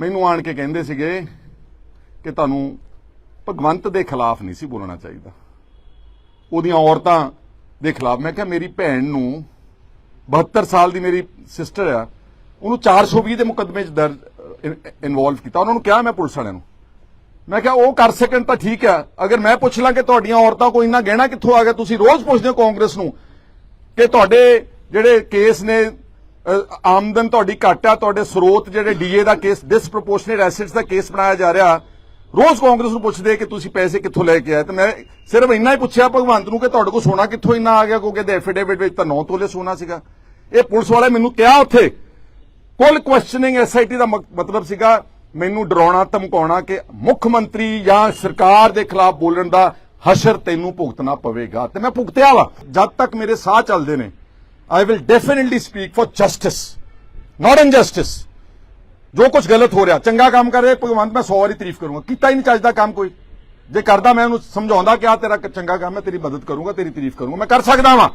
ਮੈਨੂੰ ਆਣ ਕੇ ਕਹਿੰਦੇ ਸੀਗੇ ਕਿ ਤੁਹਾਨੂੰ ਭਗਵੰਤ ਦੇ ਖਿਲਾਫ ਨਹੀਂ ਸੀ ਬੋਲਣਾ ਚਾਹੀਦਾ। ਉਹਦੀਆਂ ਔਰਤਾਂ ਦੇ ਖਿਲਾਫ। ਮੈਂ ਕਿਹਾ, ਮੇਰੀ ਭੈਣ ਨੂੰ 72 ਸਾਲ ਦੀ ਮੇਰੀ ਸਿਸਟਰ ਆ, ਉਹਨੂੰ 420 ਦੇ ਮੁਕੱਦਮੇ 'ਚ ਦਰਜ ਇਨਵੋਲਵ ਕੀਤਾ। ਉਹਨਾਂ ਨੂੰ ਕਿਹਾ ਮੈਂ ਪੁਲਿਸ ਵਾਲਿਆਂ ਨੂੰ। ਮੈਂ ਕਿਹਾ, ਉਹ ਕਰ ਸਕਣ ਤਾਂ ਠੀਕ ਆ, ਅਗਰ ਮੈਂ ਪੁੱਛ ਲਾਂ ਕਿ ਤੁਹਾਡੀਆਂ ਔਰਤਾਂ ਕੋਈ ਇੰਨਾ ਗਹਿਣਾ ਕਿੱਥੋਂ ਆ ਗਿਆ, ਤੁਸੀਂ ਰੋਜ਼ ਪੁੱਛਦੇ ਹੋ ਕਾਂਗਰਸ ਨੂੰ ਕਿ ਤੁਹਾਡੇ ਜਿਹੜੇ ਕੇਸ ਨੇ ਆਮਦਨ ਤੁਹਾਡੀ ਘੱਟ ਆ, ਤੁਹਾਡੇ ਸਰੋਤ ਜਿਹੜੇ ਡੀਏ ਦਾ ਕੇਸ ਡਿਸਪ੍ਰੋਪੋਰਸ਼ਨੇਟ ਐਸੈਟਸ ਦਾ ਕੇਸ ਬਣਾਇਆ ਜਾ ਰਿਹਾ। ਰੋਜ਼ ਕਾਂਗਰਸ ਨੂੰ ਪੁੱਛਦੇ ਕਿ ਤੁਸੀਂ ਪੈਸੇ ਕਿੱਥੋਂ ਲੈ ਕੇ ਆਏ, ਤੇ ਮੈਂ ਸਿਰਫ ਇੰਨਾ ਹੀ ਪੁੱਛਿਆ ਭਗਵੰਤ ਨੂੰ ਕਿ ਤੁਹਾਡੇ ਕੋਲ ਸੋਨਾ ਕਿੱਥੋਂ ਇੰਨਾ ਆ ਗਿਆ, ਕਿਉਂਕਿ ਦੇ ਐਫੀਡੇਵਿਟ ਵਿੱਚ ਤਾਂ 9 ਤੋਲੇ ਸੋਨਾ ਸੀਗਾ। ਇਹ ਪੁਲਿਸ ਵਾਲੇ ਮੈਨੂੰ ਕਿਹਾ ਉੱਥੇ, ਕੁੱਲ ਕੁਐਸਚਨਿੰਗ ਐਸਆਈਟੀ ਦਾ ਮਤਲਬ ਸੀਗਾ, ਮੈਨੂੰ ਡਰਾਉਣਾ, ਧਮਕਾਉਣਾ ਕਿ ਮੁੱਖ ਮੰਤਰੀ ਜਾਂ ਸਰਕਾਰ ਦੇ ਖਿਲਾਫ ਬੋਲਣ ਦਾ ਹਸ਼ਰ ਤੈਨੂੰ ਭੁਗਤਣਾ ਪਵੇਗਾ। ਤੇ ਮੈਂ ਭੁਗਤਿਆ ਵਾ। ਜਦ ਤੱਕ ਮੇਰੇ ਸਾਹ ਚੱਲਦੇ ਨੇ I will definitely speak for justice not injustice ਜੋ ਕੁਝ ਗਲਤ ਹੋ ਰਿਹਾ, ਚੰਗਾ ਕੰਮ ਕਰ ਰਿਹਾ, ਭਗਵੰਤ, ਮੈਂ 100 ਵਾਰੀ ਤਾਰੀਫ ਕਰੂੰਗਾ। ਕੀਤਾ ਹੀ ਨਹੀਂ ਚੱਜਦਾ ਕੰਮ ਕੋਈ। ਜੇ ਕਰਦਾ ਮੈਂ ਉਹਨੂੰ ਸਮਝਾਉਂਦਾ ਕਿ ਆ ਤੇਰਾ ਚੰਗਾ ਕੰਮ ਹੈ, ਤੇਰੀ ਮਦਦ ਕਰੂੰਗਾ, ਤੇਰੀ ਤਾਰੀਫ ਕਰੂੰਗਾ, ਮੈਂ ਕਰ ਸਕਦਾ ਵਾਂ।